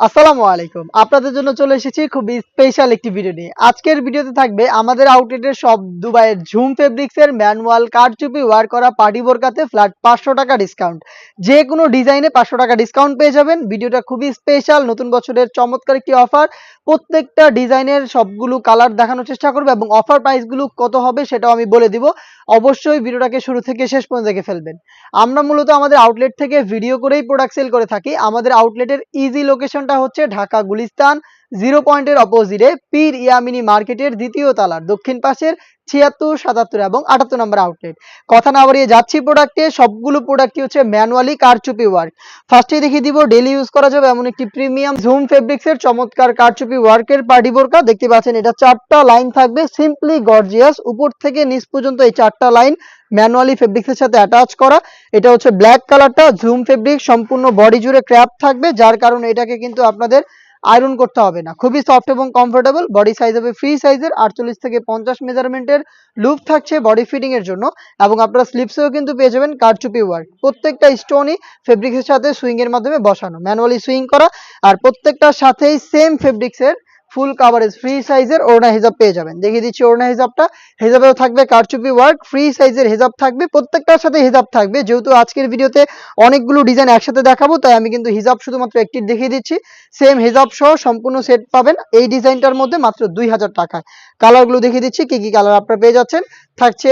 আসসালামু আলাইকুম। আপনাদের জন্য চলে এসেছি খুবই স্পেশাল একটি ভিডিও নিয়ে। আজকের ভিডিওতে থাকবে আমাদের আউটলেটের সব দুবাইয়ের ঝুম ফেব্রিক্স এর ম্যানুয়াল কারচুপি ওয়ার করা পার্টি বোরকাতে ফ্ল্যাট পাঁচশো টাকা ডিসকাউন্ট যে কোনো ডিজাইনে পাঁচশো টাকা ডিসকাউন্ট পেয়ে যাবেন। ভিডিওটা খুবই স্পেশাল নতুন বছরের চমৎকার একটি অফার প্রত্যেকটা ডিজাইনের সবগুলো কালার দেখানোর চেষ্টা করব এবং অফার প্রাইসগুলো কত হবে সেটাও আমি বলে দিব। অবশ্যই ভিডিওটাকে শুরু থেকে শেষ পর্যন্ত দেখে ফেলবেন। আমরা মূলত আমাদের আউটলেট থেকে ভিডিও করেই প্রোডাক্ট সেল করে থাকি। আমাদের আউটলেটের ইজি লোকেশনটা হচ্ছে ঢাকা গুলিস্তান। জিরো পয়েন্টের অপোজিটে পীর ইয়ামিনী মার্কেটের দ্বিতীয় তালার দক্ষিণ পাশের ছিয়াত্তর, সাতাত্তর এবং আটাত্তর নম্বর আউটলেট কথা না বাড়িয়ে যাচ্ছি প্রোডাক্টে সবগুলো প্রোডাক্টই হচ্ছে ম্যানুয়ালি কারচুপি ওয়ার্ক ফার্স্টে দেখিয়ে দিব ডেলি ইউজ করা যাবে এমন একটি প্রিমিয়াম জুম ফেব্রিক্সের চমৎকার কারচুপি ওয়ার্কের পার্টি বোরকা। দেখতে পাচ্ছেন, এটা চারটা লাইন থাকবে সিম্পলি গর্জিয়াস উপর থেকে নিচ পর্যন্ত এই চারটা লাইন ম্যানুয়ালি ফেব্রিক্সের সাথে অ্যাটাচ করা। এটা হচ্ছে ব্ল্যাক কালারটা জুম ফেব্রিক সম্পূর্ণ বডি জুড়ে ক্র্যাপ থাকবে, যার কারণে এটাকে কিন্তু আপনাদের আয়রন করতে হবে না। খুবই সফট এবং কমফোর্টেবল বডি সাইজ হবে ফ্রি সাইজের আটচল্লিশ থেকে পঞ্চাশ মেজারমেন্টের লুপ থাকছে বডি ফিটিং এর জন্য এবং আপনারা স্লিপসেও কিন্তু পেয়ে যাবেন কারচুপি ওয়ার্ক প্রত্যেকটা স্টোনই ফেব্রিক্সের সাথে সুইং এর মাধ্যমে বসানো। ম্যানুয়ালি সুইং করা আর প্রত্যেকটার সাথেই সেম ফেব্রিক্সের ফুল কাভারেজ ফ্রি সাইজের ওড়না হিজাব পেয়ে যাবেন। দেখিয়ে দিচ্ছি ওড়না হিজাবটা। হিজাবেও থাকবে কারচুপি ওয়ার্ক ফ্রি সাইজের হিজাব থাকবে, প্রত্যেকটার সাথে হিজাব থাকবে। যেহেতু আজকের ভিডিওতে অনেকগুলো ডিজাইন একসাথে দেখাবো, তাই আমি কিন্তু হিজাব শুধুমাত্র একটি দেখিয়ে দিচ্ছি। সেম হিজাব সহ সম্পূর্ণ সেট পাবেন এই ডিজাইনটার মধ্যে মাত্র দুই হাজার টাকায়। কালারগুলো দেখিয়ে দিচ্ছি, কি কি কালার আপনারা পেয়ে যাচ্ছেন। থাকছে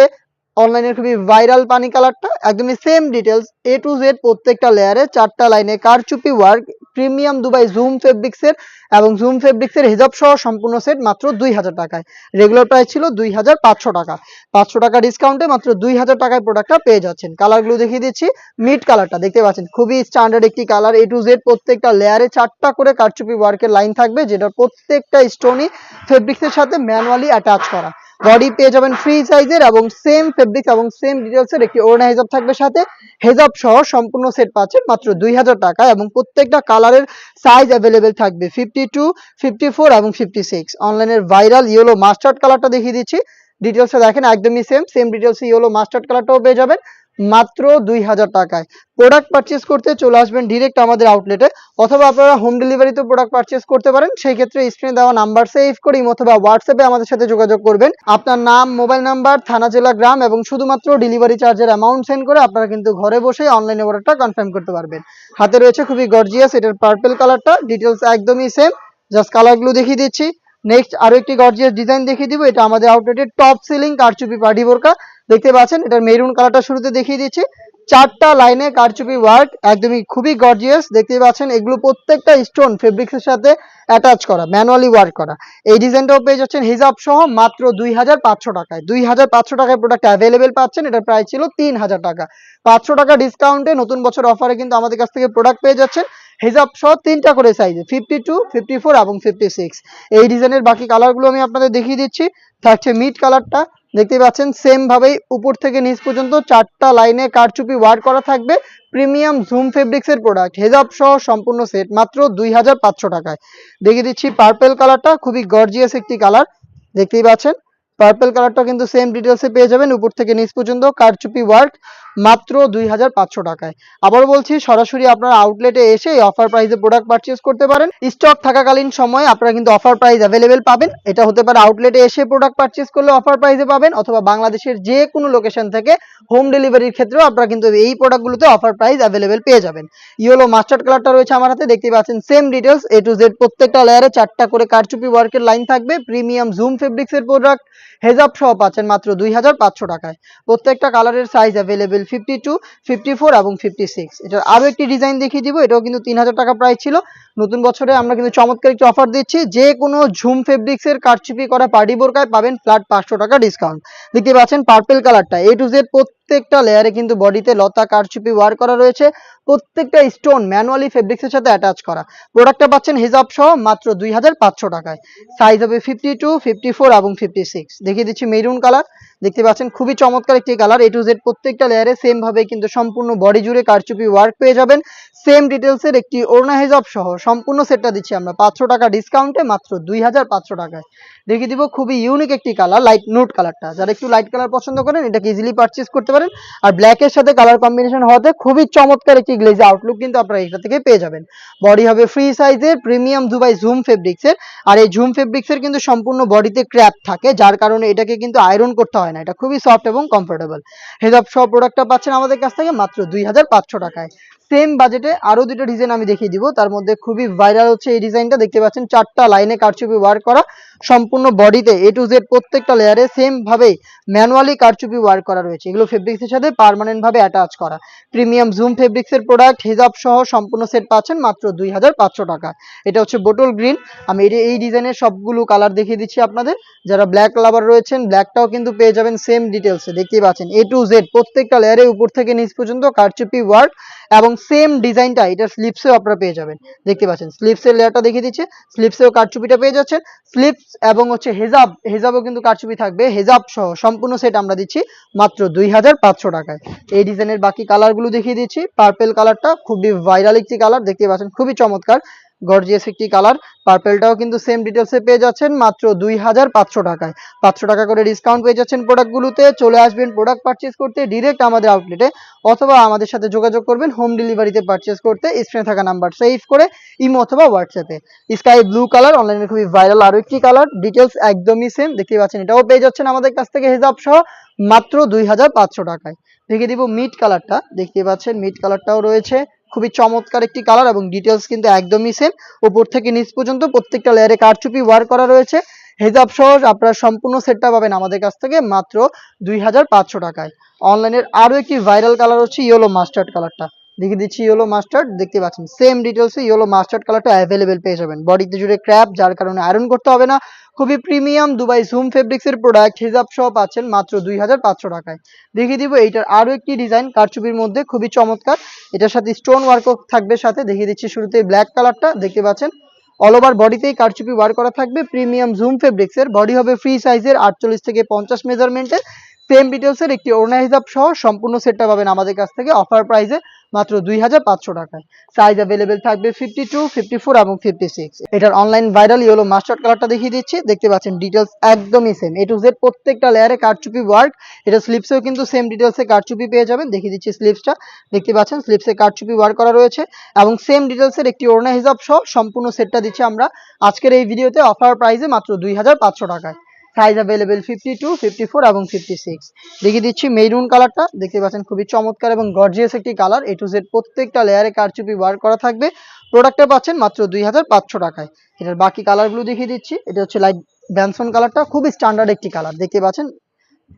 অনলাইনের খুবই ভাইরাল পানি কালারটা একদমই same details A to Z প্রত্যেকটা লেয়ারে চারটা লাইনে কারচুপি ওয়ার্ক প্রিমিয়াম দুবাই জুম ফেব্রিক্সের এবং জুম ফেব্রিক্সের হিজাব সহ সম্পূর্ণ সেট মাত্র দুই হাজার টাকায়। রেগুলার প্রাইস ছিল দুই হাজার পাঁচশো টাকা। পাঁচশো টাকা ডিসকাউন্টে মাত্র দুই হাজার টাকায় প্রোডাক্টটা পেয়ে যাচ্ছেন। কালারগুলো দেখিয়ে দিচ্ছি মিড কালারটা দেখতে পাচ্ছেন? খুবই স্ট্যান্ডার্ড একটি কালার এ টু জেড প্রত্যেকটা লেয়ারে চারটা করে কারচুপি ওয়ার্কের লাইন থাকবে, যেটা প্রত্যেকটা স্টোনই ফেব্রিক্সের সাথে ম্যানুয়ালি অ্যাটাচ করা। বডি পেয়ে যাবেন ফ্রি সাইজের এবং সেম ফেব্রিক্স এবং সেম ডিটেলসের একটি ওড়না হেজাব থাকবে সাথে। হেজাব সহ সম্পূর্ণ সেট পাচ্ছেন মাত্র দুই হাজার টাকা এবং প্রত্যেকটা কালারের সাইজ অ্যাভেলেবেল থাকবে ফিফটি টু ফিফটি ফোর এবং ফিফটি সিক্স অনলাইনের ভাইরাল ইয়েলো মাস্টার্ড কালারটা দেখিয়ে দিচ্ছি। ডিটেলসটা দেখেন একদমই same same details yellow mustard কালারটাও পেয়ে যাবেন। মাত্র দুই হাজার টাকায়। প্রোডাক্ট পারচেস করতে চলে আসবেন ডিরেক্ট আমাদের আউটলেটে অথবা আপনারা হোম ডেলিভারিতে প্রোডাক্ট পারচেস করতে পারেন। সেই ক্ষেত্রে স্ক্রিনে দেওয়া নাম্বার সেভ করি অথবা হোয়াটসঅ্যাপে আমাদের সাথে যোগাযোগ করবেন। আপনার নাম মোবাইল নাম্বার থানা, জেলা, গ্রাম এবং শুধুমাত্র ডেলিভারি চার্জের অ্যামাউন্ট সেন্ড করে আপনারা কিন্তু ঘরে বসে অনলাইনে অর্ডারটা কনফার্ম করতে পারবেন। হাতে রয়েছে খুবই গর্জিয়াস এটার পার্পল কালারটা ডিটেলস একদমই সেম জাস্ট কালারগুলো দেখিয়ে দিচ্ছি। নেক্সট আরও একটি গর্জিয়াস ডিজাইন দেখিয়ে দিব, এটা আমাদের আউটলেটের টপ সিলিং কারচুপি পার্টি বোরকা। দেখতে পাচ্ছেন, এটার মেরুন কালারটা শুরুতে দেখিয়ে দিচ্ছি। চারটা লাইনে কারচুপি ওয়ার্ক একদমই খুবই গর্জিয়াস দেখতে পাচ্ছেন, এগুলো প্রত্যেকটা স্টোন ফেব্রিক্সের সাথে অ্যাটাচ করা ম্যানুয়ালি ওয়ার্ক করা। এই ডিজাইনটাও পেয়ে যাচ্ছেন হিজাব সহ মাত্র দুই হাজার পাঁচশো টাকায়। দুই হাজার পাঁচশো টাকায় প্রোডাক্ট অ্যাভেলেবেল পাচ্ছেন, এটার প্রাইস ছিল তিন হাজার টাকা। পাঁচশো টাকা ডিসকাউন্টে নতুন বছর অফারে কিন্তু আমাদের কাছ থেকে প্রোডাক্ট পেয়ে যাচ্ছেন। হিজাব সহ তিনটা করে size fifty two fifty four এবং ফিফটি সিক্স এই ডিজাইনের বাকি কালারগুলো আমি আপনাদের দেখিয়ে দিচ্ছি। থাকছে মিড কালারটা দেখতে পাচ্ছেন সেম ভাবেই উপর থেকে নিচ পর্যন্ত চারটা লাইনে কারচুপি ওয়ার্ক করা থাকবে। প্রিমিয়াম জুম ফেব্রিক্স এর প্রোডাক্ট হেজাব সহ সম্পূর্ণ সেট মাত্র দুই হাজার পাঁচশো টাকায়। দেখিয়ে দিচ্ছি পার্পেল কালারটা খুবই গর্জিয়াস একটি কালার দেখতেই পাচ্ছেন পার্পেল কালারটা কিন্তু সেম ডিটেলসে পেয়ে যাবেন। উপর থেকে নিচ পর্যন্ত কারচুপি ওয়ার্ক মাত্র দুই হাজার পাঁচশো টাকায়। আবার বলছি, সরাসরি আপনারা আউটলেটে এসে অফার প্রাইসে প্রোডাক্ট পারচেস করতে পারেন। স্টক থাকাকালীন সময় আপনারা কিন্তু অফার প্রাইস অ্যাভেলেবেল পাবেন। এটা হতে পারে আউটলেটে এসে প্রোডাক্ট পারচেস করলে অফার প্রাইসে পাবেন, অথবা বাংলাদেশের যে কোনো লোকেশন থেকে হোম ডেলিভারির ক্ষেত্রেও আপনারা কিন্তু এই প্রোডাক্টগুলোতে অফার প্রাইস অ্যাভেলেবেল পেয়ে যাবেন। ইয়েলো মাস্টার্ড কালারটা রয়েছে আমার হাতে দেখতে পাচ্ছেন same details A to Z প্রত্যেকটা লেয়ারে চারটা করে কারচুপি ওয়ার্কের লাইন থাকবে প্রিমিয়াম জুম ফেব্রিক্সের প্রোডাক্ট হেজাব সহ পাচ্ছেন মাত্র দুই হাজার পাঁচশো টাকায়। প্রত্যেকটা কালারের size available fifty two fifty four এবং ফিফটি সিক্স এটার আরও একটি ডিজাইন দেখিয়ে দিব, এটাও কিন্তু তিন হাজার টাকা প্রাইস ছিল। নতুন বছরে আমরা কিন্তু চমৎকার একটি অফার দিচ্ছি। যে কোনো ঝুম ফেব্রিক্সের কারচুপি করা পার্টি বোরকায় পাবেন ফ্ল্যাট পাঁচশো টাকা ডিসকাউন্ট দেখতে পাচ্ছেন পার্পেল কালারটা এ টু জেড প্রত্যেকটা লেয়ারে কিন্তু বডিতে লতা, কারচুপি ওয়ার করা রয়েছে। প্রত্যেকটা স্টোন ম্যানুয়ালি ফেব্রিক্সের সাথে অ্যাটাচ করা। প্রোডাক্টটা পাচ্ছেন হিজাব সহ মাত্র দুই হাজার পাঁচশো টাকায়। সাইজ হবে ফিফটি টু ফিফটি এবং ফিফটি দেখিয়ে দিচ্ছি মেরুন কালার দেখতে পাচ্ছেন খুবই চমৎকার একটি কালার এ টু জেড প্রত্যেকটা লেয়ারে সেম ভাবে কিন্তু সম্পূর্ণ বডি জুড়ে কারচুপি ওয়ার্ক পেয়ে যাবেন। সেম ডিটেলসের একটি ওড়না হেজাব সহ সম্পূর্ণ সেটটা দিচ্ছি আমরা। পাঁচশো টাকা ডিসকাউন্টে মাত্র দুই হাজার পাঁচশো টাকায়। দেখিয়ে দিব খুবই ইউনিক একটি কালার লাইট নোট কালারটা যারা একটু লাইট কালার পছন্দ করেন, এটাকে ইজিলি পারচেস করতে পারেন। আর ব্ল্যাকের সাথে কালার কম্বিনেশন হওয়াতে খুবই চমৎকার একটি গ্লেজি আউটলুক কিন্তু আপনারা এটা থেকে পেয়ে যাবেন। বডি হবে ফ্রি সাইজের প্রিমিয়াম দুবাই জুম ফেব্রিক্সের আর এই জুম ফেব্রিক্সের কিন্তু সম্পূর্ণ বডিতে ক্র্যাপ থাকে, যার কারণে এটাকে কিন্তু আয়রন করতে হয় না। এটা খুবই সফট এবং কমফোর্টেবল হেজাব সব প্রোডাক্টটা পাচ্ছেন আমাদের কাছ থেকে মাত্র দুই হাজার পাঁচশো টাকায়। সেম বাজেটে আরও দুটো ডিজাইন আমি দেখিয়ে দিব। তার মধ্যে খুবই ভাইরাল হচ্ছে এই ডিজাইনটা দেখতে পাচ্ছেন চারটা লাইনে কারচুপি ওয়ার্ক করা। সম্পূর্ণ বডিতে এ টু জেড প্রত্যেকটা লেয়ারে সেম ভাবে ম্যানুয়ালি কারচুপি ওয়ার্ক করা রয়েছে। এগুলো ফেব্রিক্সের সাথে পার্মানেন্ট ভাবে অ্যাটাচ করা। প্রিমিয়াম জুম ফেব্রিক্সের প্রোডাক্ট হেজাব সহ সম্পূর্ণ সেট পাচ্ছেন মাত্র দুই হাজার পাঁচশো টাকা। এটা হচ্ছে বোটল গ্রিন আমি এই ডিজাইনের সবগুলো কালার দেখিয়ে দিচ্ছি আপনাদের। যারা ব্ল্যাক লাভার রয়েছেন ব্ল্যাকটাও কিন্তু পেয়ে যাবেন সেম ডিটেলসে দেখতেই পাচ্ছেন এ টু জেড প্রত্যেকটা লেয়ারে উপর থেকে নিচ পর্যন্ত কারচুপি ওয়ার্ক এবং সেম ডিজাইনটা এটা স্লিপসেও আপনারা পেয়ে যাবেন। দেখতে পাচ্ছেন স্লিপসের লেয়ারটা দেখিয়ে দিচ্ছে। স্লিপসেও কারচুপিটা পেয়ে যাচ্ছেন। স্লিপস এবং হচ্ছে হেজাব, হেজাবও কিন্তু কারচুপি থাকবে। হেজাব সহ সম্পূর্ণ সেট আমরা দিচ্ছি মাত্র দুই হাজার পাঁচশো টাকায়। এই ডিজাইনের বাকি কালারগুলো দেখিয়ে দিচ্ছি। পার্পেল কালারটা খুবই ভাইরাল একটি কালার দেখতে পাচ্ছেন, খুবই চমৎকার। গর্জিয়াস একটি কালার পার্পেলটাও কিন্তু সেম ডিটেলসে পেয়ে যাচ্ছেন মাত্র দুই হাজার পাঁচশো টাকায়। পাঁচশো টাকা করে ডিসকাউন্ট পেয়ে যাচ্ছেন প্রোডাক্টগুলোতে চলে আসবেন প্রোডাক্ট পারচেজ করতে ডিরেক্ট আমাদের আউটলেটে অথবা আমাদের সাথে যোগাযোগ করবেন হোম ডেলিভারিতে পারচেজ করতে। স্ক্রিনে থাকা নাম্বার সেভ করে ইমো অথবা হোয়াটসঅ্যাপে স্কাই ব্লু কালার অনলাইনে খুবই ভাইরাল আরও একটি কালার ডিটেলস একদমই সেম দেখতে পাচ্ছেন এটাও পেয়ে যাচ্ছেন আমাদের কাছ থেকে হিসাব সহ মাত্র দুই হাজার পাঁচশো টাকায়। দেখে দিব মিট কালারটা দেখতে পাচ্ছেন মিট কালারটাও রয়েছে। খুবই চমৎকার একটি কালার এবং ডিটেলস কিন্তু একদমই সেম উপর থেকে নিচ পর্যন্ত প্রত্যেকটা লেয়ারে কারচুপি ওয়ার করা রয়েছে। হেজাব সহ আপনারা সম্পূর্ণ সেটটা পাবেন আমাদের কাছ থেকে মাত্র দুই হাজার পাঁচশো টাকায়। অনলাইনের আরও একটি ভাইরাল কালার হচ্ছে ইয়েলো মাস্টার্ড কালারটা দেখিয়ে দিচ্ছি ইয়েলো মাস্টার্ড দেখতে পাচ্ছেন সেম ডিটেলসে ইয়েলো মাস্টার্ড কালারটা অ্যাভেলেবেল পেয়ে যাবেন। বডিতে জুড়ে ক্র্যাপ যার কারণে আয়রন করতে হবে না। খুবই প্রিমিয়াম দুবাই জুম ফেব্রিক্স এর প্রোডাক্ট হিজাব সহ পাচ্ছেন মাত্র দুই হাজার পাঁচশো টাকায়। দেখিয়ে দিব এইটার আরও একটি ডিজাইন কারচুপির মধ্যে, খুবই চমৎকার। এটার সাথে স্টোন ওয়ার্কও থাকবে সাথে। দেখিয়ে দিচ্ছি শুরুতে ব্ল্যাক কালারটা দেখতে পাচ্ছেন। অল ওভার বডিতেই কারচুপি ওয়ার্ক করা থাকবে প্রিমিয়াম জুম ফেব্রিক্স এর। বডি হবে ফ্রি সাইজের আটচল্লিশ থেকে পঞ্চাশ মেজারমেন্টের সেম ডিটেলসের একটি ওড়না হিসাব সহ সম্পূর্ণ সেটটা পাবেন আমাদের কাছ থেকে অফার প্রাইসে মাত্র দুই হাজার পাঁচশো টাকায়। সাইজ অ্যাভেলেবেল থাকবে ফিফটি টু ফিফটি ফোর এবং ফিফটি সিক্স এটার অনলাইন ভাইরাল ইয়েলো মাস্টার্ড কালারটা দেখিয়ে দিচ্ছি। দেখতে পাচ্ছেন ডিটেলস একদমই সেম এ টু জেড প্রত্যেকটা লেয়ারে কারচুপি ওয়ার্ক এটা স্লিপসেও কিন্তু সেম ডিটেলসে কারচুপি পেয়ে যাবেন। দেখিয়ে দিচ্ছি স্লিপসটা দেখতে পাচ্ছেন স্লিপসে কারচুপি ওয়ার্ক করা রয়েছে এবং সেম ডিটেলসের একটি ওড়না হিসাব সহ সম্পূর্ণ সেটটা দিচ্ছি আমরা। আজকের এই ভিডিওতে অফার প্রাইসে মাত্র দুই হাজার পাঁচশো টাকায়। Size available fifty two fifty four এবং ফিফটি সিক্স দেখিয়ে দিচ্ছি মেরুন কালারটা দেখতে পাচ্ছেন খুবই চমৎকার এবং গর্জিয়াস একটি কালার এ টু জেড প্রত্যেকটা লেয়ারে কারচুপি ওয়ার্ক করা থাকবে। প্রোডাক্টটা পাচ্ছেন মাত্র দুই হাজার পাঁচশো টাকায়। এটার বাকি কালারগুলো দেখিয়ে দিচ্ছি। এটা হচ্ছে লাইট ব্যানসন কালারটা খুবই স্ট্যান্ডার্ড একটি কালার দেখতে পাচ্ছেন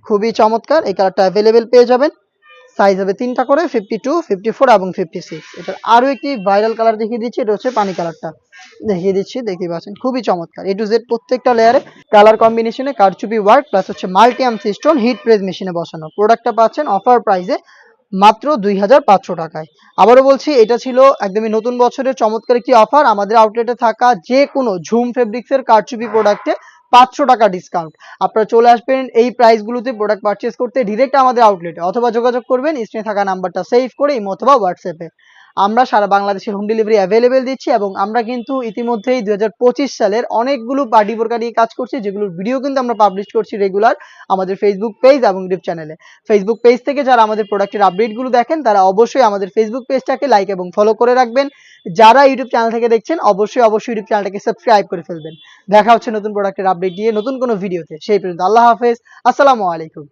খুবই চমৎকার। এই কালারটা অ্যাভেলেবেল পেয়ে যাবেন। সাইজ হবে তিনটা করে ফিফটি টু ফিফটি ফোর এবং ফিফটি সিক্স এটার আরও একটি ভাইরাল কালার দেখিয়ে দিচ্ছি, এটা হচ্ছে পানি কালারটা দেখিয়ে দিচ্ছি দেখতে পাচ্ছেন, খুবই চমৎকার। এ টু জেড প্রত্যেকটা লেয়ারে কালার কম্বিনেশনে কারচুপি ওয়ার্ক প্লাস হচ্ছে মাল্টিয়াম সিস্টোন হিট প্রেস মেশিনে বসানো। প্রোডাক্টটা পাচ্ছেন অফার প্রাইসে মাত্র দুই হাজার পাঁচশো টাকায়। আবারও বলছি, এটা ছিল একদমই নতুন বছরের চমৎকার একটি অফার আমাদের আউটলেটে থাকা যে কোনো ঝুম ফেব্রিক্সের কারচুপি প্রোডাক্টে পাঁচশো টাকা ডিসকাউন্ট আপনারা চলে আসবেন এই প্রাইসগুলোতে প্রোডাক্ট পারচেস করতে ডিরেক্ট আমাদের আউটলেটে অথবা যোগাযোগ করবেন, স্ক্রিনে থাকা নাম্বারটা সেভ করে অথবা হোয়াটসঅ্যাপে আমরা সারা বাংলাদেশে হোম ডেলিভারি অ্যাভেলেবেল দিচ্ছি এবং আমরা কিন্তু ইতিমধ্যেই দু হাজার পঁচিশ সালের অনেকগুলো পার্টি বোরকা নিয়ে কাজ করছি, যেগুলোর ভিডিও কিন্তু আমরা পাবলিশ করছি রেগুলার আমাদের ফেসবুক পেজ এবং ইউটিউব চ্যানেলে ফেসবুক পেজ থেকে যারা আমাদের প্রোডাক্টের আপডেটগুলো দেখেন, তারা অবশ্যই আমাদের ফেসবুক পেজটাকে লাইক এবং ফলো করে রাখবেন। যারা ইউটিউব চ্যানেল থেকে দেখছেন, অবশ্যই অবশ্যই ইউটিউব চ্যানেলটাকে সাবস্ক্রাইব করে ফেলবেন। দেখা হচ্ছে নতুন প্রোডাক্টের আপডেট দিয়ে নতুন কোনো ভিডিওতে সেই পর্যন্ত আল্লাহ হাফেজ। আসসালামু আলাইকুম।